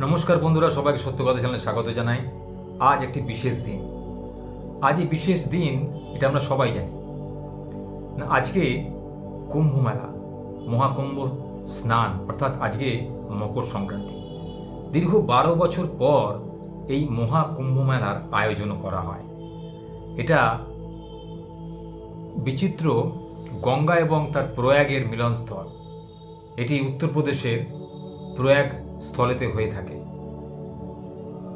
নমস্কার বন্ধুরা, সবাইকে সত্য কথা চ্যানেলে স্বাগত জানাই। আজ একটি বিশেষ দিন। আজ এই বিশেষ দিন, এটা আমরা সবাই জানি। না, আজকে কুম্ভ মেলা মহাকুম্ভ স্নান, অর্থাৎ আজকে মকর সংক্রান্তি। দীর্ঘ বারো বছর পর এই মহাকুম্ভ মেলার আয়োজন করা হয়। এটা বিচিত্র গঙ্গা এবং তার প্রয়াগের মিলনস্থল। এটি উত্তরপ্রদেশের প্রয়াগ স্থলেতে হয়ে থাকে।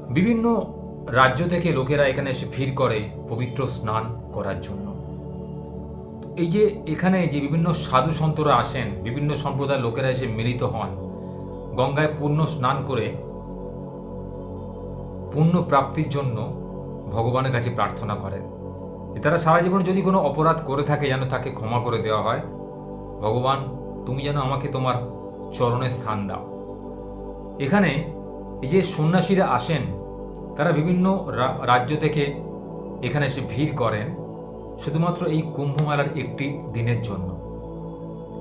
বিভিন্ন রাজ্য থেকে লোকেরা এখানে এসে ভিড় করে পবিত্র স্নান করার জন্য। এই যে এখানে যে বিভিন্ন সাধু সন্তরা আসেন, বিভিন্ন সম্প্রদায়ের লোকেরা এসে মিলিত হন, গঙ্গায় পূর্ণ স্নান করে পুণ্য প্রাপ্তির জন্য ভগবানের কাছে প্রার্থনা করেন। তারা সারা জীবন যদি কোনো অপরাধ করে থাকে, যেন তাকে ক্ষমা করে দেওয়া হয়, ভগবান তুমি যেন আমাকে তোমার চরণে স্থান দাও। এখানে এই যে সন্ন্যাসীরা আসেন, তারা বিভিন্ন রাজ্য থেকে এখানে এসে ভিড় করেন, শুধুমাত্র এই কুম্ভ মেলার একটি দিনের জন্য।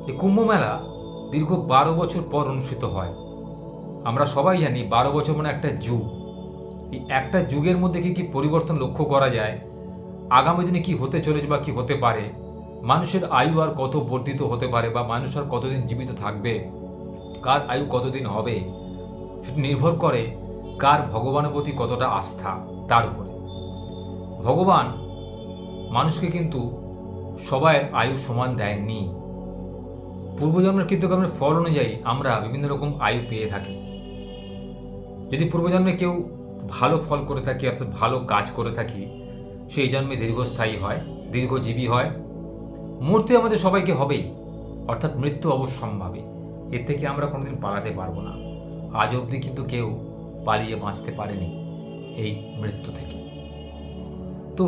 এই কুম্ভ মেলা দীর্ঘ বারো বছর পর অনুষ্ঠিত হয়। আমরা সবাই জানি বারো বছর মানে একটা যুগ। এই একটা যুগের মধ্যে কি কি পরিবর্তন লক্ষ্য করা যায়, আগামী দিনে কি হতে চলেছে বা কি হতে পারে, মানুষের আয়ু আর কত বর্ধিত হতে পারে বা মানুষ আর কতদিন জীবিত থাকবে, কার আয়ু কতদিন হবে নির্ভর করে কার ভগবানের প্রতি কতটা আস্থা, তার উপরে। ভগবান মানুষকে কিন্তু সবাই আয়ু সমান দেননি। পূর্বজন্মের কৃতকর্মের ফল অনুযায়ী আমরা বিভিন্ন রকম আয়ু পেয়ে থাকি। যদি পূর্বজন্মে কেউ ভালো ফল করে থাকি অর্থাৎ ভালো কাজ করে থাকি, সেই জন্মে দীর্ঘস্থায়ী হয়, দীর্ঘজীবী হয়, মূর্তি আমাদের সবাইকে হবেই, অর্থাৎ মৃত্যু অবশ্যম্ভাবী। এর থেকে আমরা কোনোদিন পালাতে পারব না। আজ অবধি কিন্তু কেউ পালিয়ে বাঁচতে পারেনি এই মৃত্যু থেকে। তো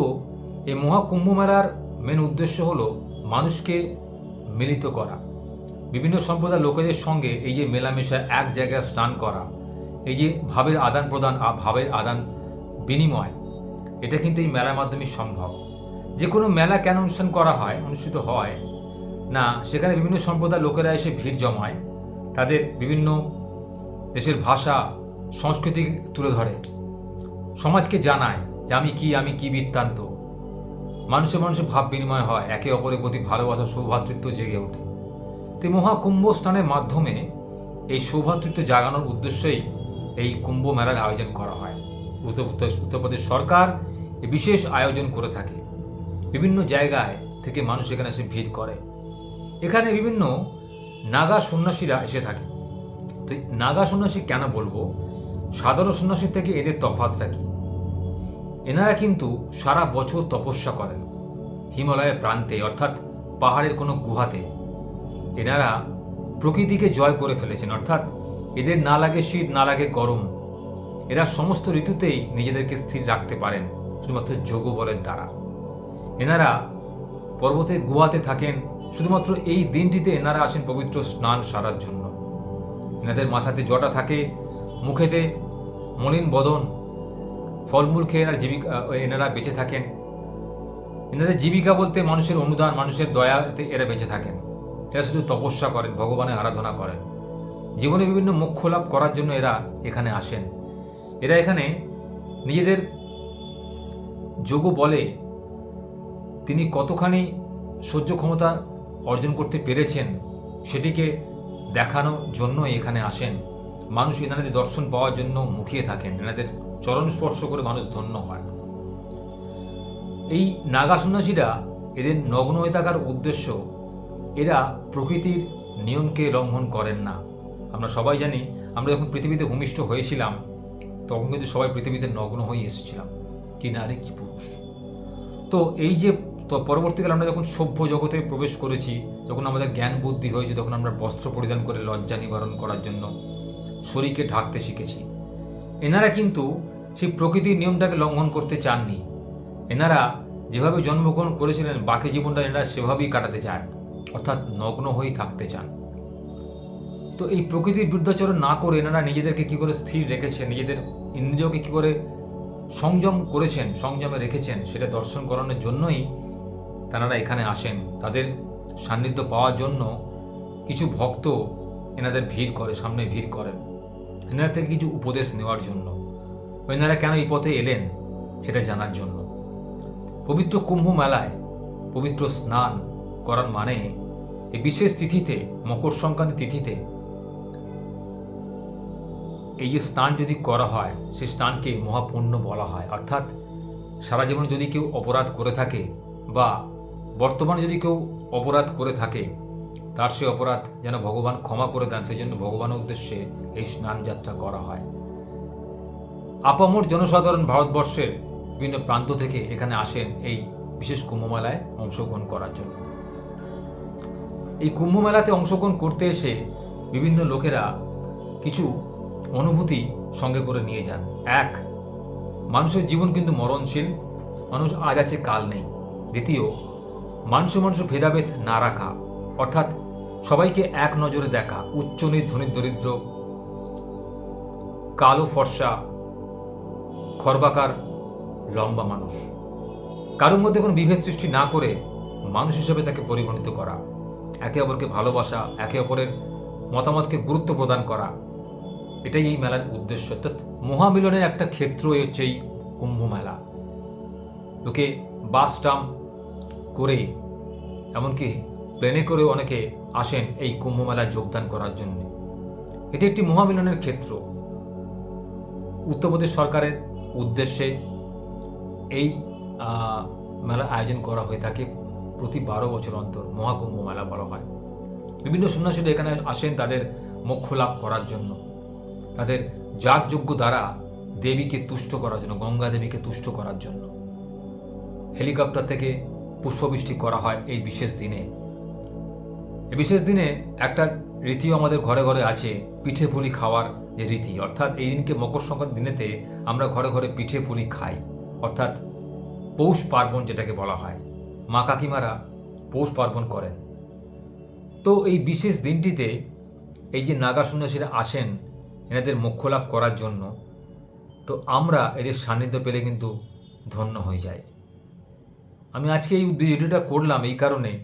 এই মহাকুম্ভ মেলার মেন উদ্দেশ্য হলো মানুষকে মিলিত করা। বিভিন্ন সম্প্রদায়ের লোকেদের সঙ্গে এই যে মেলামেশা, এক জায়গায় স্নান করা, এই যে ভাবের আদান প্রদান ভাবের আদান বিনিময়, এটা কিন্তু এই মেলার মাধ্যমে সম্ভব। যে কোনো মেলা কেন অনুষ্ঠান করা হয়, অনুষ্ঠিত হয় না, সেখানে বিভিন্ন সম্প্রদায়ের লোকেরা এসে ভিড় জমায়। তাদের বিভিন্ন দেশের ভাষা, সংস্কৃতি তুলে ধরে। সমাজকে জানায় যে আমি কি আমি কি বৃত্তান্ত। মানুষে মানুষে ভাব বিনিময় হয়, একে অপরের প্রতি ভালোবাসা, সৌভাতৃত্ব জেগে ওঠে। তো মহাকুম্ভ স্নানের মাধ্যমে এই সৌভাতৃত্ব জাগানোর উদ্দেশ্যেই এই কুম্ভ মেলার আয়োজন করা হয়। উত্তর উত্তর- উত্তরপ্রদেশ সরকার বিশেষ আয়োজন করে থাকে। বিভিন্ন জায়গায় থেকে মানুষ এখানে এসে ভিড় করে। এখানে বিভিন্ন নাগা সন্ন্যাসীরা এসে থাকে। তো নাগা সন্ন্যাসী কেন বলব? সাধারণ সন্ন্যাসীর থেকে এদের তফাতটা কি? এনারা কিন্তু সারা বছর তপস্যা করেন। হিমালয়ের প্রান্তে, অর্থাৎ পাহাড়ের কোনো গুহাতে। এনারা প্রকৃতিকে জয় করে ফেলেছেন, অর্থাৎ এদের না লাগে শীত, না লাগে গরম। এরা সমস্ত ঋতুতেই নিজেদেরকে স্থির রাখতে পারেন, শুধুমাত্র যোগ বলের দ্বারা। এনারা পর্বতের গুহাতে থাকেন, শুধুমাত্র এই দিনটিতে এনারা আসেন পবিত্র স্নান সারার জন্য। এনাদের মাথাতে জটা থাকে, মুখেতে মলিন বদন, ফলমূল খেয়ে এনার জীবিকা এনারা বেঁচে থাকেন। এনাদের জীবিকা বলতে মানুষের অনুদান, মানুষের দয়াতে এরা বেঁচে থাকেন। এরা শুধু তপস্যা করেন, ভগবানের আরাধনা করেন। জীবনে বিভিন্ন মোক্ষ লাভ করার জন্য এরা এখানে আসেন। এরা এখানে নিজেদের যোগ বলে, তিনি কতখানি সহ্য ক্ষমতা অর্জন করতে পেরেছেন সেটিকে দেখানোর জন্যই এখানে আসেন। মানুষ এনাদের দর্শন পাওয়ার জন্য মুখিয়ে থাকেন। এনাদের চরণ স্পর্শ করে মানুষ ধন্য হয় এই নাগা সন্ন্যাসীরা এদের নগ্ন হয়ে থাকার উদ্দেশ্য, এরা প্রকৃতির নিয়মকে লঙ্ঘন করেন না। আমরা সবাই জানি, আমরা যখন পৃথিবীতে ভূমিষ্ঠ হয়েছিলাম, তখন কিন্তু সবাই পৃথিবীতে নগ্ন হয়ে এসেছিলাম। কি নারী কি পুরুষ? তো এই যে তো পরবর্তীকালে আমরা যখন সভ্য জগতে প্রবেশ করেছি, যখন আমাদের জ্ঞান বুদ্ধি হয়েছে, তখন আমরা বস্ত্র পরিধান করে লজ্জা নিবারণ করার জন্য শরীরকে ঢাকতে শিখেছি। এনারা কিন্তু সেই প্রকৃতির নিয়মটাকে লঙ্ঘন করতে চাননি। এনারা যেভাবে জন্মগ্রহণ করেছিলেন, বাকি জীবনটা এনারা সেভাবেই কাটাতে চান, অর্থাৎ নগ্ন হয়েই থাকতে চান। তো এই প্রকৃতির বিরুদ্ধাচরণ না করে এনারা নিজেদেরকে কি করে স্থির রেখেছেন, নিজেদের ইন্দ্রিয়কে কি করে সংযম করেছেন, সংযমে রেখেছেন, সেটা দর্শন করানোর জন্যই তারা এখানে আসেন। তাদের সান্নিধ্য পাওয়ার জন্য কিছু ভক্ত এনাদের ভিড় করে, সামনে ভিড় করেন। এনার থেকে কিছু উপদেশ নেওয়ার জন্য। এনারা কেন এই পথে এলেন সেটা জানার জন্য। পবিত্র কুম্ভ মেলায় পবিত্র স্নান করার মানে এই বিশেষ তিথিতে, মকর সংক্রান্তি তিথিতে এই যে স্নান যদি করা হয় সেই স্নানকে মহাপুণ্য বলা হয়। অর্থাৎ সারা জীবন যদি কেউ অপরাধ করে থাকে বা বর্তমানে যদি কেউ অপরাধ করে থাকে, তার সে অপরাধ যেন ভগবান ক্ষমা করে দেন সেই জন্য ভগবানের উদ্দেশ্যে এই স্নান যাত্রা করা হয়। আপামর জনসাধারণ ভারতবর্ষের বিভিন্ন প্রান্ত থেকে এখানে আসেন এই বিশেষ কুম্ভমেলায় অংশগ্রহণ করার জন্য। এই কুম্ভ মেলাতে অংশগ্রহণ করতে এসে বিভিন্ন লোকেরা কিছু অনুভূতি সঙ্গে করে নিয়ে যান। এক, মানুষের জীবন কিন্তু মরণশীল, মানুষ আজ আছে, কাল নেই। দ্বিতীয় মানুষ মানুষের ভেদাভেদ না রাখা, অর্থাৎ সবাইকে এক নজরে দেখা, উচ্চ ধনী দরিদ্র কালো ফর্সা, খর্বাকার, লম্বা মানুষ। কারোর মধ্যে কোনো বিভেদ সৃষ্টি না করে মানুষ হিসেবে তাকে পরিগণিত করা, একে অপরকে ভালোবাসা, একে অপরের মতামতকে গুরুত্ব প্রদান করা। এটাই এই মেলার উদ্দেশ্য। অর্থাৎ মহামিলনের একটা ক্ষেত্র হচ্ছে এই কুম্ভ মেলা। লোকে বাস টাম করে, এমনকি প্লেনে করে অনেকে আসেন এই কুম্ভমেলায় যোগদান করার জন্য। এটি একটি মহামিলনের ক্ষেত্র। উত্তরপ্রদেশ সরকারের উদ্দেশ্যে এই মেলার আয়োজন করা হয়ে থাকে প্রতি বারো বছর অন্তর। মহাকুম্ভ মেলা বলা হয়। বিভিন্ন সন্ন্যাসীরা এখানে আসেন তাদের মোক্ষ লাভ করার জন্য। তাদের যাগযজ্ঞ দ্বারা দেবীকে তুষ্ট করার জন্য, গঙ্গা দেবীকে তুষ্ট করার জন্য। হেলিকপ্টার থেকে পুষ্পবৃষ্টি করা হয় এই বিশেষ দিনে। এই বিশেষ দিনে একটা রীতিও আমাদের ঘরে ঘরে আছে, পিঠে পুলি খাওয়ার যে রীতি। অর্থাৎ এই দিনকে মকর সংক্রান্তি দিনেতে আমরা ঘরে ঘরে পিঠে পুলি খাই। অর্থাৎ পৌষ পার্বণ যেটাকে বলা হয়। মা কাকিমারা পৌষ পার্বণ করেন। তো এই বিশেষ দিনটিতে এই যে নাগা সন্ন্যাসীরা আসেন, এনাদের মোক্ষ লাভ করার জন্য, তো আমরা এদের সান্নিধ্য পেলে কিন্তু ধন্য হয়ে যাই। আমি আজকে এই ভিডিওটা করলাম এই কারণে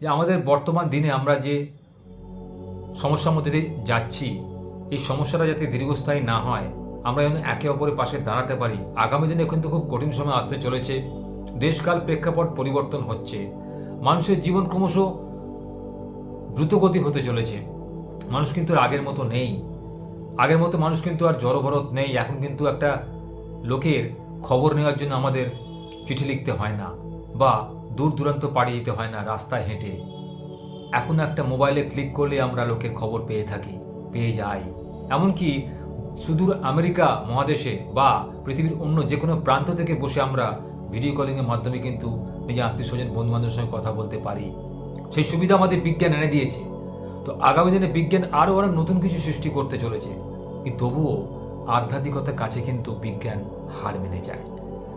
যে আমাদের বর্তমান দিনে আমরা যে সমস্যার মধ্যে দিয়ে যাচ্ছি, এই সমস্যাটা যাতে দীর্ঘস্থায়ী না হয়, আমরা যেন একে অপরের পাশে দাঁড়াতে পারি। আগামী দিনে কিন্তু খুব কঠিন সময় আসতে চলেছে। দেশকাল প্রেক্ষাপট পরিবর্তন হচ্ছে। মানুষের জীবন ক্রমশ দ্রুতগতি হতে চলেছে। মানুষ কিন্তু আগের মতো নেই। আগের মতো মানুষ কিন্তু আর জড়ভরত নেই। এখন কিন্তু একটা লোকের খবর নেওয়ার জন্য আমাদের চিঠি লিখতে হয় না। বা দূর দূরান্ত পাড়ি দিতে হয় না রাস্তায় হেঁটে। এখন একটা মোবাইলে ক্লিক করলে আমরা লোকের খবর পেয়ে থাকি, পেয়ে যাই। এমনকি সুদূর আমেরিকা মহাদেশে বা পৃথিবীর অন্য যে কোনো প্রান্ত থেকে বসে আমরা ভিডিও কলিংয়ের মাধ্যমে কিন্তু নিজের আত্মীয় স্বজন বন্ধু বান্ধবের সঙ্গে কথা বলতে পারি। সেই সুবিধা আমাদের বিজ্ঞান এনে দিয়েছে। তো আগামী দিনে বিজ্ঞান আরও অনেক নতুন কিছু সৃষ্টি করতে চলেছে। কিন্তু তবুও আধ্যাত্মিকতার কাছে কিন্তু বিজ্ঞান হার মেনে যায়।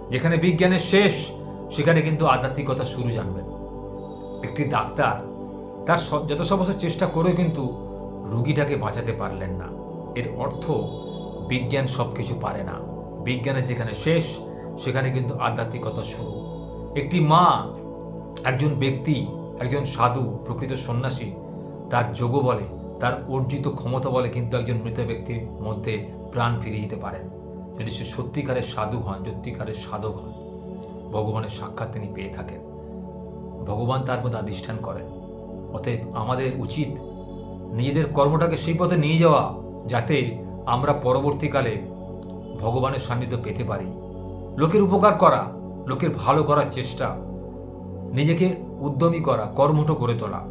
যেখানে বিজ্ঞানের শেষ সেখানে কিন্তু আধ্যাত্মিকতা শুরু জানবেন। একটি ডাক্তার তার যত সমস্ত চেষ্টা করেও কিন্তু রুগীটাকে বাঁচাতে পারলেন না। এর অর্থ বিজ্ঞান সব কিছু পারে না। বিজ্ঞানের যেখানে শেষ, সেখানে কিন্তু আধ্যাত্মিকতা শুরু। একটি মা, একজন ব্যক্তি, একজন সাধু, প্রকৃত সন্ন্যাসী, তার যোগ বলে, তার অর্জিত ক্ষমতা বলে কিন্তু একজন মৃত ব্যক্তির মধ্যে প্রাণ ফিরিয়ে দিতে পারেন। যদি সে সত্যিকারের সাধু হন, সত্যিকারের সাধক হন। ভগবানের সাক্ষাৎ তিনি পেয়ে থাকেন। ভগবান তার মধ্যে আধিষ্ঠান করেন। অতএব আমাদের উচিত নিজেদের কর্মটাকে সেই পথে নিয়ে যাওয়া যাতে আমরা পরবর্তীকালে ভগবানের সান্নিধ্য পেতে পারি। লোকের উপকার করা, লোকের ভালো করার চেষ্টা, নিজেকে উদ্যমী করা, কর্মঠ করে তোলা,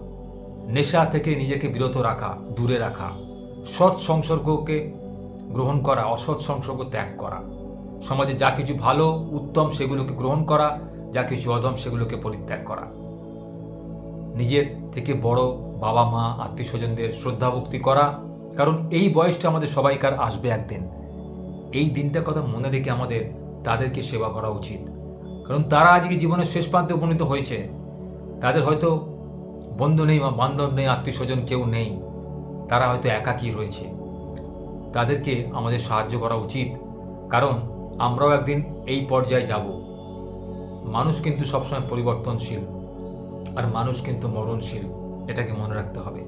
নেশা থেকে নিজেকে বিরত রাখা, দূরে রাখা, সৎ সংসর্গকে গ্রহণ করা, অসৎ সংসর্গ ত্যাগ করা। সমাজে যা কিছু ভালো, উত্তম সেগুলোকে গ্রহণ করা, যা কিছু অদম সেগুলোকে পরিত্যাগ করা। নিজের থেকে বড় বাবা, মা আত্মীয় স্বজনদের শ্রদ্ধা ভক্তি করা, কারণ এই বয়সটা আমাদের সবাইকার আসবে একদিন। এই দিনটার কথা মনে রেখে আমাদের, তাদেরকে সেবা করা উচিত। কারণ তারা আজকে জীবনের শেষ প্রান্তে উপনীত হয়েছে। তাদের হয়তো বন্ধু নেই বা বান্ধব নেই আত্মীয় স্বজন কেউ নেই। তারা হয়তো একাকী রয়েছে। তাদেরকে আমাদের সাহায্য করা উচিত। কারণ আমরাও একদিন এই পর্যায়ে যাব। মানুষ কিন্তু সবসময় পরিবর্তনশীল আর মানুষ কিন্তু মরণশীল, এটাকে মনে রাখতে হবে।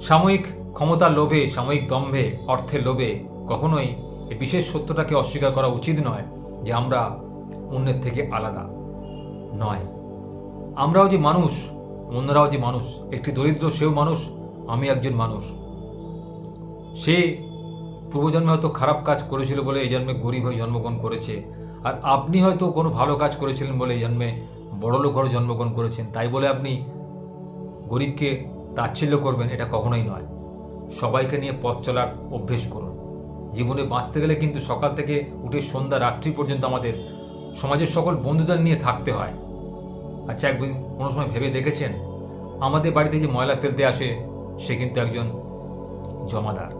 সাময়িক ক্ষমতার লোভে, সাময়িক দম্ভে, অর্থের লোভে কখনোই এই বিশেষ সত্যটাকে অস্বীকার করা উচিত নয় যে আমরা অন্যের থেকে আলাদা। নয়, আমরাও যে মানুষ, অন্যরাও যে মানুষ, একটি দরিদ্র সেও মানুষ, আমি একজন মানুষ। সে পূর্বজন্মে হয়তো খারাপ কাজ করেছিল বলে এই জন্মে গরিব হয়ে জন্মগ্রহণ করেছে। আর আপনি হয়তো কোনো ভালো কাজ করেছিলেন বলে এই জন্মে বড়লোক ঘরে জন্মগ্রহণ করেছেন। তাই বলে আপনি গরিবকে তাচ্ছিল্য করবেন, এটা কখনোই নয়। সবাইকে নিয়ে পথ চলার অভ্যেস করুন। জীবনে বাঁচতে গেলে কিন্তু সকাল থেকে উঠে সন্ধ্যা, রাত্রি পর্যন্ত আমাদের সমাজের সকল বন্ধুদের নিয়ে থাকতে হয়। আচ্ছা একদিন কোনো সময় ভেবে দেখেছেন? আমাদের বাড়িতে যে ময়লা ফেলতে আসে, সে কিন্তু একজন জমাদার।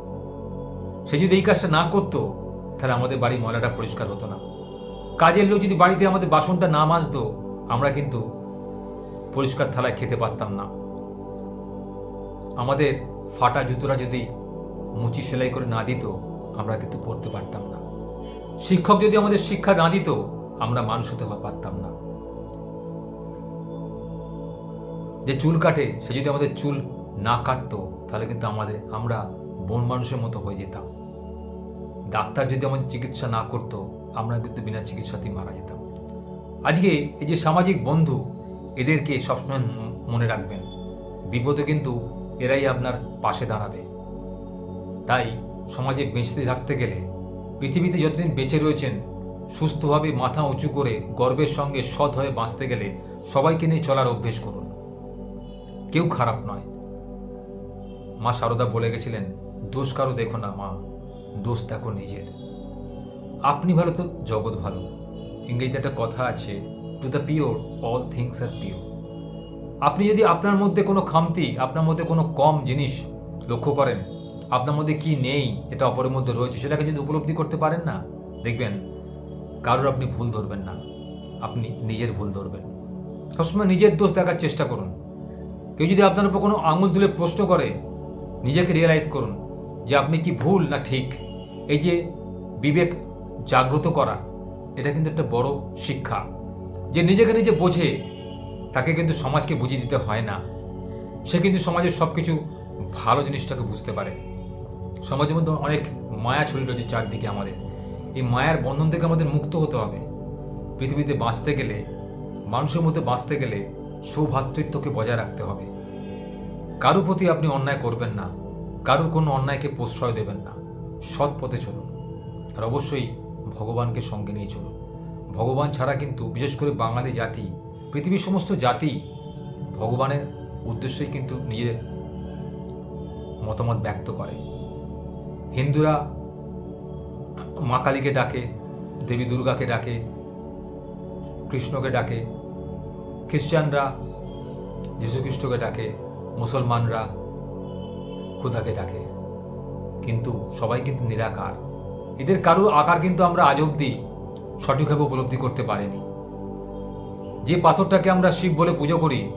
সে যদি এই কাজটা না করতো, তাহলে আমাদের বাড়ি ময়লাটা পরিষ্কার হতো না। কাজের লোক যদি বাড়িতে আমাদের বাসনটা না মাজতো, আমরা কিন্তু পরিষ্কার থালায় খেতে পারতাম না। আমাদের ফাটা জুতোরা যদি মুচি সেলাই করে না দিত, আমরা কিন্তু পড়তে পারতাম না। শিক্ষক যদি আমাদের শিক্ষা না দিত, আমরা মানুষ হতে পারতাম না। যে চুল কাটে, সে যদি আমাদের চুল না কাটতো, তাহলে কিন্তু আমাদের, আমরা বন মানুষের মতো হয়ে যেতাম। ডাক্তার যদি আমাদের চিকিৎসা না করতো, আমরা কিন্তু বিনা চিকিৎসাতেই মারা যেতাম। আজকে এই যে সামাজিক বন্ধু, এদেরকে সবসময় মনে রাখবেন, বিপদে কিন্তু এরাই আপনার পাশে দাঁড়াবে। তাই সমাজে বেঁচতে থাকতে গেলে, পৃথিবীতে যতদিন বেঁচে রয়েছেন, সুস্থভাবে মাথা উঁচু করে গর্বের সঙ্গে সৎ হয়ে বাঁচতে গেলে সবাইকে নিয়ে চলার অভ্যেস করুন। কেউ খারাপ নয়। মা সারদা বলে গেছিলেন, দোষ কারও দেখো না মা। দোষ দেখো নিজের। আপনি ভালো তো, জগৎ ভালো। ইংরেজিতে একটা কথা আছে to the pure all things are pure আপনি যদি আপনার মধ্যে কোনো খামতি, আপনার মধ্যে কোনো কম জিনিস লক্ষ্য করেন, আপনার মধ্যে কি নেই, এটা অপরের মধ্যে রয়েছে, সেটাকে যদি উপলব্ধি করতে পারেন না, দেখবেন কারোর আপনি ভুল ধরবেন না। আপনি নিজের ভুল ধরবেন। সবসময় নিজের দোষ দেখার চেষ্টা করুন। কেউ যদি আপনার উপর কোনো আঙুল তুলে প্রশ্ন করে, নিজেকে রিয়েলাইজ করুন যে আপনি কি ভুল না ঠিক। এই যে বিবেক জাগ্রত করা, এটা কিন্তু একটা বড় শিক্ষা। যে নিজেকে নিজে বোঝে, তাকে কিন্তু সমাজকে বুঝিয়ে দিতে হয় না। সে কিন্তু সমাজের সব কিছু ভালো জিনিসটাকে বুঝতে পারে। সমাজের মধ্যে অনেক মায়া ছড়িয়ে রয়েছে চারদিকে আমাদের। এই মায়ার বন্ধন থেকে আমাদের মুক্ত হতে হবে। পৃথিবীতে বাঁচতে গেলে, মানুষের মধ্যে বাঁচতে গেলে সৌভাতৃত্বকে বজায় রাখতে হবে। কারও প্রতি আপনি অন্যায় করবেন না। কারোর কোনো অন্যায়কে প্রশ্রয় দেবেন না। সৎ পথে চলুন। আর অবশ্যই ভগবানকে সঙ্গে নিয়ে চলুন। ভগবান ছাড়া কিন্তু, বিশেষ করে বাঙালি জাতি, পৃথিবীর সমস্ত জাতি ভগবানের উদ্দেশ্যেই কিন্তু নিজের মতামত ব্যক্ত করে। হিন্দুরা মা কালীকে ডাকে, দেবী দুর্গাকে ডাকে, কৃষ্ণকে ডাকে, খ্রিস্টানরা যীশুখ্রিস্টকে ডাকে, মুসলমানরা খোদাকে ডাকে। কিন্তু সবাই কিন্তু নিরাকার। এদের কারুর আকার কিন্তু আমরা আজ অব্দি সঠিকভাবে উপলব্ধি করতে পারিনি। যে পাথরটাকে আমরা শিব বলে পুজো করি,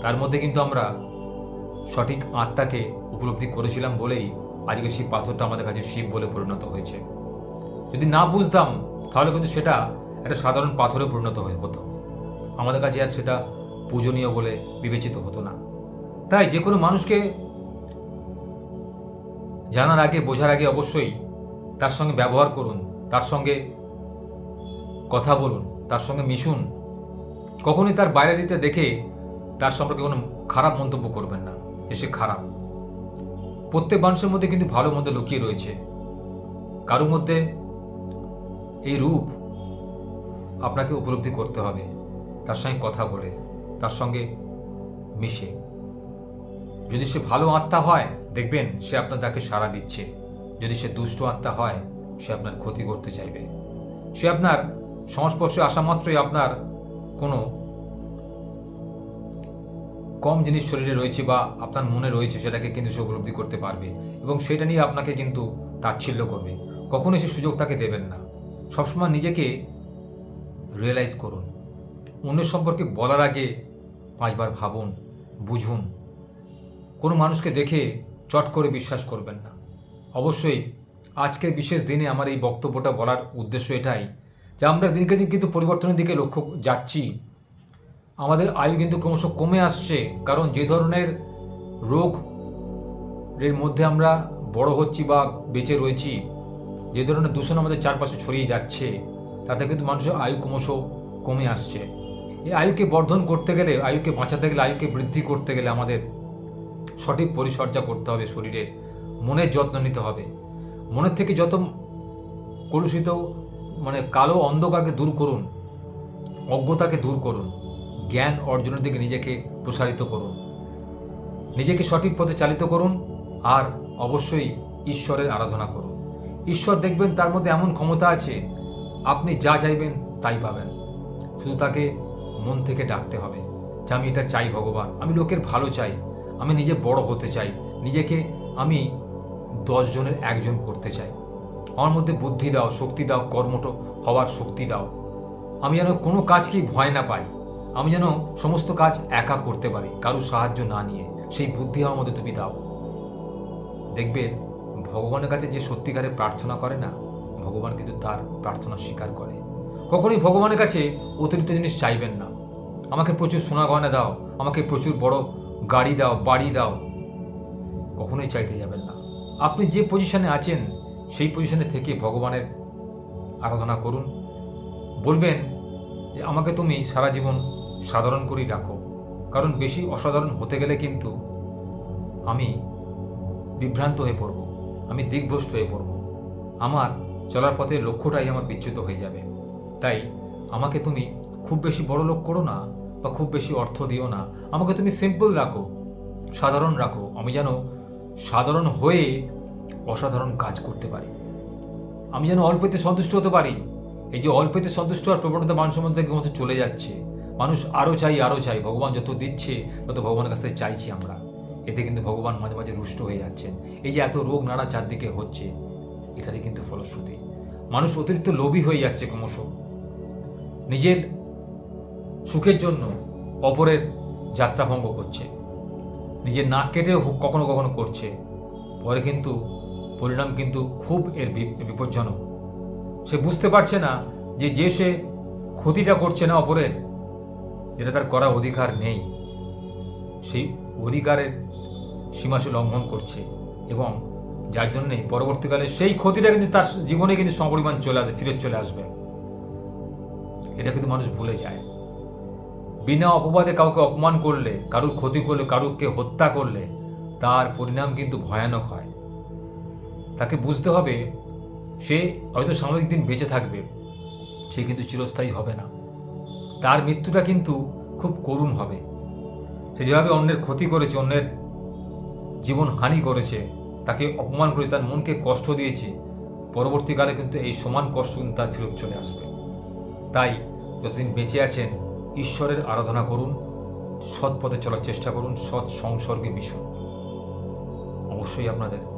তার মধ্যে কিন্তু আমরা সঠিক আত্মাকে উপলব্ধি করেছিলাম বলেই আজকে সেই পাথরটা আমাদের কাছে শিব বলে পরিণত হয়েছে। যদি না বুঝতাম, তাহলে কিন্তু সেটা একটা সাধারণ পাথরে পরিণত হয়ে হতো। আমাদের কাছে আর সেটা পূজনীয় বলে বিবেচিত হতো না। তাই যে কোনো মানুষকে জানার আগে, বোঝার আগে অবশ্যই তার সঙ্গে ব্যবহার করুন, তার সঙ্গে কথা বলুন, তার সঙ্গে মিশুন। কখনোই তার বাইরে দিতে দেখে তার সম্পর্কে কোনো খারাপ মন্তব্য করবেন না, যে সে খারাপ। প্রত্যেক মানুষের মধ্যে কিন্তু ভালো মন্দ লুকিয়ে রয়েছে। কারোর মধ্যে এই রূপ আপনাকে উপলব্ধি করতে হবে, তার সঙ্গে কথা বলে, তার সঙ্গে মিশে। যদি সে ভালো আত্মা হয়, দেখবেন সে আপনার তাকে সাড়া দিচ্ছে। যদি সে দুষ্ট আত্মা হয়, সে আপনার ক্ষতি করতে চাইবে। সে আপনার সংস্পর্শে আসা মাত্রই আপনার কোনো কম জিনিস শরীরে রয়েছে বা আপনার মনে রয়েছে, সেটাকে কিন্তু সে উপলব্ধি করতে পারবে এবং সেটা নিয়ে আপনাকে কিন্তু তাচ্ছিল্য করবে। কখনো সে সুযোগ তাকে দেবেন না। সবসময় নিজেকে রিয়েলাইজ করুন। অন্য সম্পর্কে বলার আগে পাঁচবার ভাবুন, বুঝুন। কোনো মানুষকে দেখে চট করে বিশ্বাস করবেন না। অবশ্যই আজকের বিশেষ দিনে আমার এই বক্তব্যটা বলার উদ্দেশ্য এটাই যে আমরা দিনকে দিন কিন্তু পরিবর্তনের দিকে লক্ষ্য যাচ্ছি। আমাদের আয়ু কিন্তু ক্রমশ কমে আসছে কারণ যে ধরনের রোগ এর মধ্যে আমরা বড় হচ্ছি বা বেঁচে রয়েছি, যে ধরনের দূষণ আমাদের চারপাশে ছড়িয়ে যাচ্ছে, তাতে কিন্তু মানুষের আয়ু ক্রমশ কমে আসছে। এই আয়ুকে বর্ধন করতে গেলে, আয়ুকে বাঁচাতে গেলে, আয়ুকে বৃদ্ধি করতে গেলে আমাদের সঠিক পরিচর্যা করতে হবে শরীরের মনের যত্ন নিতে হবে। মনের থেকে যত কলুষিত মানে কালো অন্ধকারকে দূর করুন, অজ্ঞতাকে দূর করুন, জ্ঞান অর্জনের দিকে নিজেকে প্রসারিত করুন। নিজেকে সঠিক পথে চালিত করুন আর অবশ্যই ঈশ্বরের আরাধনা করুন। ঈশ্বর দেখবেন তার মধ্যে এমন ক্ষমতা আছে, আপনি যা চাইবেন তাই পাবেন। শুধু তাকে মন থেকে ডাকতে হবে যে, আমি এটা চাই ভগবান, আমি লোকের ভালো চাই। আমি নিজে বড় হতে চাই। নিজেকে আমি দশজনের একজন করতে চাই। আমার মধ্যে বুদ্ধি দাও, শক্তি দাও, কর্মঠ হওয়ার শক্তি দাও। আমি যেন কোনো কাজকেই ভয় না পাই। আমি যেন সমস্ত কাজ একা করতে পারি কারও সাহায্য না নিয়ে। সেই বুদ্ধি আমার মধ্যে তুমি দাও। দেখবেন ভগবানের কাছে যে সত্যিকারে প্রার্থনা করে না, ভগবান কিন্তু তার প্রার্থনা স্বীকার করে। কখনোই ভগবানের কাছে অতিরিক্ত জিনিস চাইবেন না। আমাকে প্রচুর সোনা গয়না দাও, আমাকে প্রচুর বড় গাড়ি দাও, বাড়ি দাও। কখনোই চাইতে যাবেন না। আপনি যে পজিশনে আছেন, সেই পজিশনে থেকে ভগবানের আরাধনা করুন। বলবেন যে, আমাকে তুমি সারা জীবন সাধারণ করেই রাখো। কারণ বেশি অসাধারণ হতে গেলে কিন্তু আমি বিভ্রান্ত হয়ে পড়ব। আমি দিকভ্রষ্ট হয়ে পড়ব। আমার চলার পথে লক্ষ্যটাই আমার বিচ্যুত হয়ে যাবে। তাই আমাকে তুমি খুব বেশি বড় লোক করো না। বা খুব বেশি অর্থ দিও না। আমাকে তুমি সিম্পল রাখো, সাধারণ রাখো। আমি যেন সাধারণ হয়ে অসাধারণ কাজ করতে পারি। আমি যেন অল্পেতে সন্তুষ্ট হতে পারি। এই যে অল্পেতে সন্তুষ্ট আর প্রবণতা মানুষের মধ্যে ক্রমশ চলে যাচ্ছে। মানুষ আরও চাই আরও চাই। ভগবান যত দিচ্ছে, তত ভগবানের কাছ থেকে চাইছি আমরা। এতে কিন্তু ভগবান মাঝে মাঝে রুষ্ট হয়ে যাচ্ছেন। এই যে এত রোগ নানা চারদিকে হচ্ছে এটাতে কিন্তু ফলশ্রুতি। মানুষ অতিরিক্ত লোভী হয়ে যাচ্ছে ক্রমশ। নিজের সুখের জন্য অপরের যাত্রাভঙ্গ করছে। নিজের নাক কেটেও কখনো কখনো করছে। পরে কিন্তু পরিণাম কিন্তু খুব এর বিপজ্জনক। সে বুঝতে পারছে না যে যে সে ক্ষতিটা করছে না অপরের, যেটা তার করা অধিকার নেই। সেই অধিকারের সীমা সে লঙ্ঘন করছে এবং যার জন্যে পরবর্তীকালে সেই ক্ষতিটা কিন্তু তার জীবনে কিন্তু সমপরিমাণ চলে আসবে ফিরে চলে আসবে। এটা কিন্তু মানুষ ভুলে যায়। বিনা অপবাদে কাউকে অপমান করলে, কারুর ক্ষতি করলে কারুরকে হত্যা করলে, তার পরিণাম কিন্তু ভয়ানক হয়। তাকে বুঝতে হবে, সে হয়তো সাময়িক দিন বেঁচে থাকবে, সে কিন্তু চিরস্থায়ী হবে না। তার মৃত্যুটা কিন্তু খুব করুণ হবে। সে যেভাবে অন্যের ক্ষতি করেছে, অন্যের জীবন হানি করেছে, তাকে অপমান করে তার মনকে কষ্ট দিয়েছে, পরবর্তীকালে কিন্তু এই সমান কষ্ট কিন্তু তার ফেরত চলে আসবে। তাই যতদিন বেঁচে আছেন ঈশ্বরের আরাধনা করুন সৎ পথে চলার চেষ্টা করুন সৎ সংসর্গে মিশুন। অবশ্যই আপনাদের